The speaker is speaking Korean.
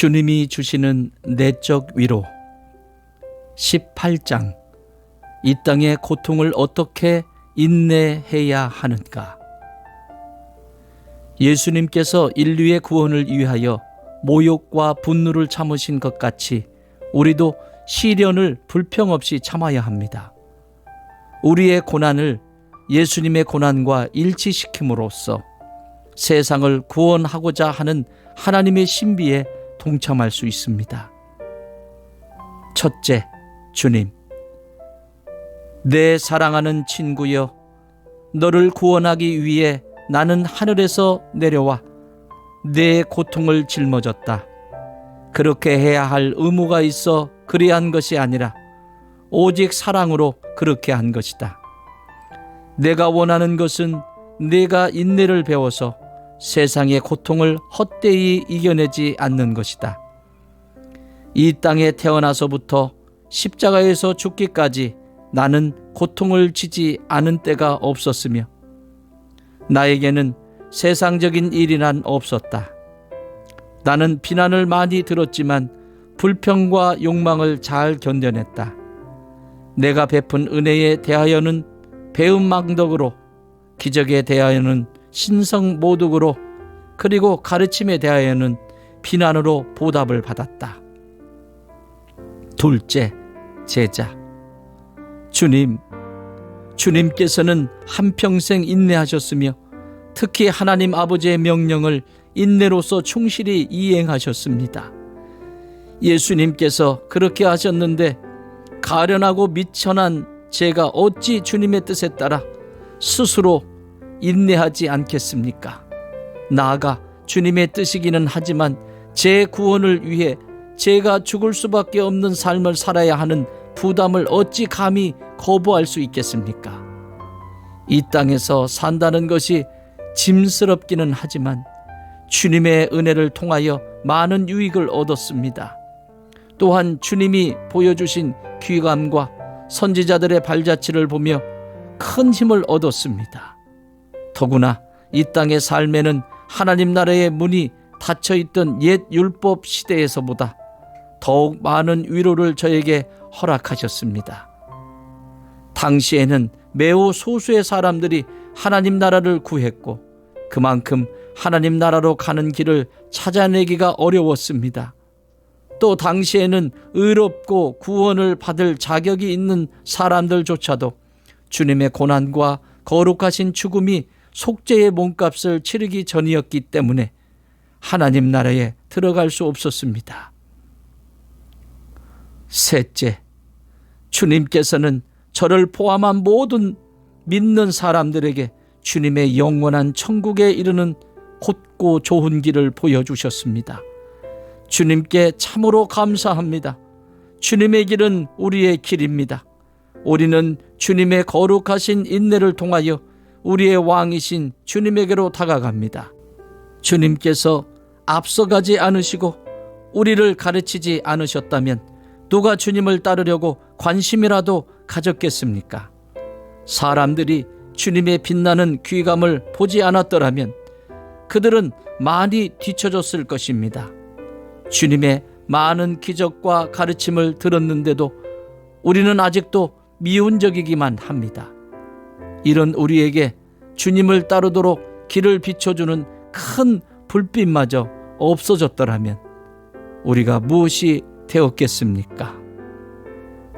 주님이 주시는 내적 위로. 18장. 이 땅의 고통을 어떻게 인내해야 하는가? 예수님께서 인류의 구원을 위하여 모욕과 분노를 참으신 것 같이 우리도 시련을 불평 없이 참아야 합니다. 우리의 고난을 예수님의 고난과 일치시킴으로써 세상을 구원하고자 하는 하나님의 신비에 동참할 수 있습니다. 첫째, 주님. 내 사랑하는 친구여, 너를 구원하기 위해 나는 하늘에서 내려와 내 고통을 짊어졌다. 그렇게 해야 할 의무가 있어 그리한 것이 아니라 오직 사랑으로 그렇게 한 것이다. 내가 원하는 것은 내가 인내를 배워서 세상의 고통을 헛되이 이겨내지 않는 것이다. 이 땅에 태어나서부터 십자가에서 죽기까지 나는 고통을 지지 않은 때가 없었으며 나에게는 세상적인 일이란 없었다. 나는 비난을 많이 들었지만 불평과 욕망을 잘 견뎌냈다. 내가 베푼 은혜에 대하여는 배은망덕으로 기적에 대하여는 신성 모독으로 그리고 가르침에 대하여는 비난으로 보답을 받았다. 둘째, 제자. 주님, 주님께서는 한평생 인내하셨으며 특히 하나님 아버지의 명령을 인내로서 충실히 이행하셨습니다. 예수님께서 그렇게 하셨는데 가련하고 미천한 제가 어찌 주님의 뜻에 따라 스스로 인내하지 않겠습니까? 나아가 주님의 뜻이기는 하지만 제 구원을 위해 제가 죽을 수밖에 없는 삶을 살아야 하는 부담을 어찌 감히 거부할 수 있겠습니까? 이 땅에서 산다는 것이 짐스럽기는 하지만 주님의 은혜를 통하여 많은 유익을 얻었습니다. 또한 주님이 보여주신 귀감과 선지자들의 발자취를 보며 큰 힘을 얻었습니다. 더구나 이 땅의 삶에는 하나님 나라의 문이 닫혀 있던 옛 율법 시대에서보다 더욱 많은 위로를 저에게 허락하셨습니다. 당시에는 매우 소수의 사람들이 하나님 나라를 구했고 그만큼 하나님 나라로 가는 길을 찾아내기가 어려웠습니다. 또 당시에는 의롭고 구원을 받을 자격이 있는 사람들조차도 주님의 고난과 거룩하신 죽음이 속죄의 몸값을 치르기 전이었기 때문에 하나님 나라에 들어갈 수 없었습니다. 셋째, 주님께서는 저를 포함한 모든 믿는 사람들에게 주님의 영원한 천국에 이르는 곧고 좋은 길을 보여주셨습니다. 주님께 참으로 감사합니다. 주님의 길은 우리의 길입니다. 우리는 주님의 거룩하신 인내를 통하여 우리의 왕이신 주님에게로 다가갑니다. 주님께서 앞서가지 않으시고 우리를 가르치지 않으셨다면 누가 주님을 따르려고 관심이라도 가졌겠습니까? 사람들이 주님의 빛나는 귀감을 보지 않았더라면 그들은 많이 뒤처졌을 것입니다. 주님의 많은 기적과 가르침을 들었는데도 우리는 아직도 미운적이기만 합니다. 이런 우리에게 주님을 따르도록 길을 비춰주는 큰 불빛마저 없어졌더라면 우리가 무엇이 되었겠습니까?